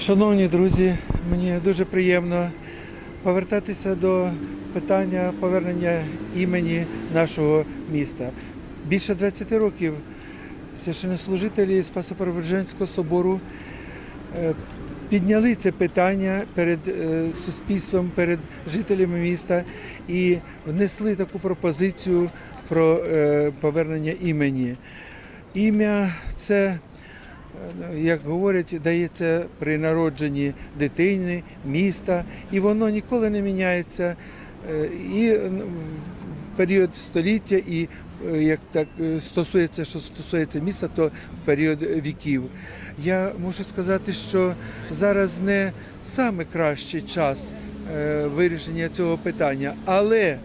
Шановні друзі, мені дуже приємно повертатися до питання повернення імені нашого міста. Більше 20 років священнослужителі Спасо-Преображенського собору е, підняли це питання перед е, суспільством, перед жителями міста і внесли таку пропозицію про е, повернення імені. Ім'я це як говорять, дається при народженні дитини, міста, і воно ніколи не міняється. Е, І в період століття, і е, як так е, стосується, що стосується міста, то в період віків. Я можу сказати, що зараз не саме кращий час вирішення цього питання, але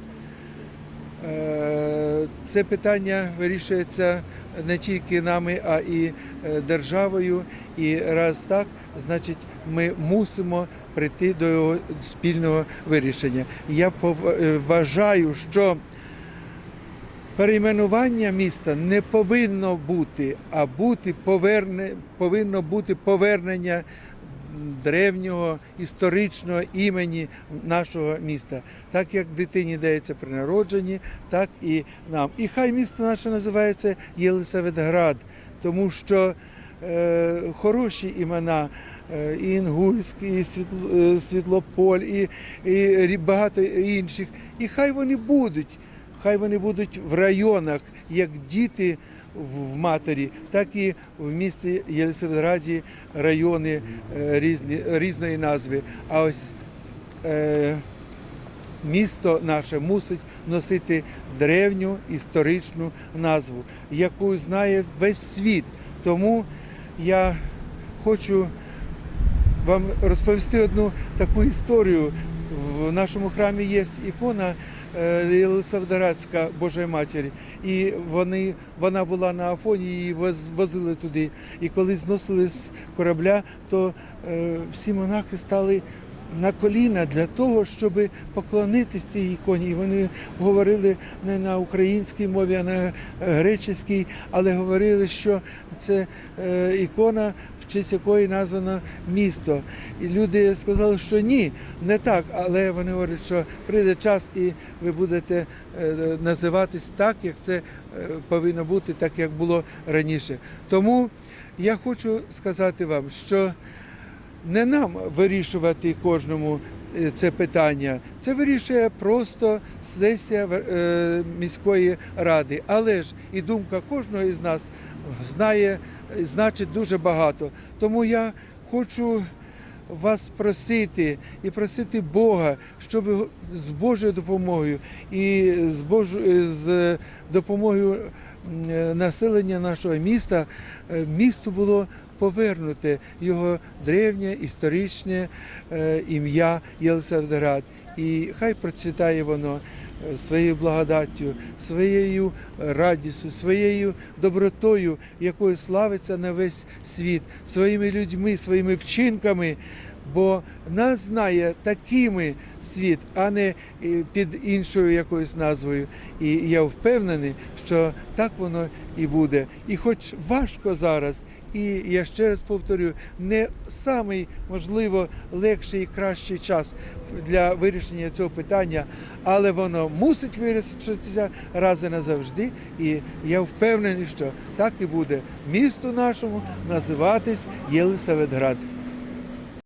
Це питання вирішується не тільки нами, а і е, державою. І раз так, значить, ми мусимо прийти до його спільного вирішення. Я е, вважаю, що перейменування міста не повинно бути, а бути поверне, повинно бути повернення древнього історичного імені нашого міста. Так як дитині дається при народженні, так і нам. І хай місто наше називається Єлисаветград, тому що е, хороші імена. е, І Інгульський, і е, Світлополь, і, і багато інших. І хай вони будуть. Хай вони будуть в районах, як діти в матері, так і в місті Єлисаветграді райони е, різні, різної назви. А ось е, місто наше мусить носити древню історичну назву, яку знає весь світ. Тому я хочу вам розповісти одну таку історію. В нашому храмі є ікона е, Єлисаветградська Божої Матері, і вони, вона була на Афоні, її воз- возили туди. І коли зносили з корабля, то е, всі монахи стали на коліна для того, щоб поклонитись цій іконі. І вони говорили не на українській мові, а на греческій, але говорили, що це е, ікона, в честь якої названо місто. І люди сказали, що ні, не так. Але вони говорять, що прийде час, і ви будете е, називатись так, як це е, повинно бути, так як було раніше. Тому я хочу сказати вам, що не нам вирішувати кожному е, це питання. Це вирішує просто сесія е, міської ради. Але ж і думка кожного із нас знає, значить дуже багато. Тому я хочу вас просити і просити Бога, щоб з Божою допомогою і з Божою з допомогою е, населення нашого міста е, місту було повернути його древнє історичне е, ім'я Єлисаветград. І хай процвітає воно е, своєю благодаттю, своєю радістю, своєю добротою, якою славиться на весь світ, своїми людьми, своїми вчинками. Бо нас знає такими світ, а не е, під іншою якоюсь назвою. І я впевнений, що так воно і буде. І хоч важко зараз, і я ще раз повторю, не самий можливо легший і кращий час для вирішення цього питання, але воно мусить вирішитися раз і назавжди. І я впевнений, що так і буде. Місту нашому називатись Єлисаветград.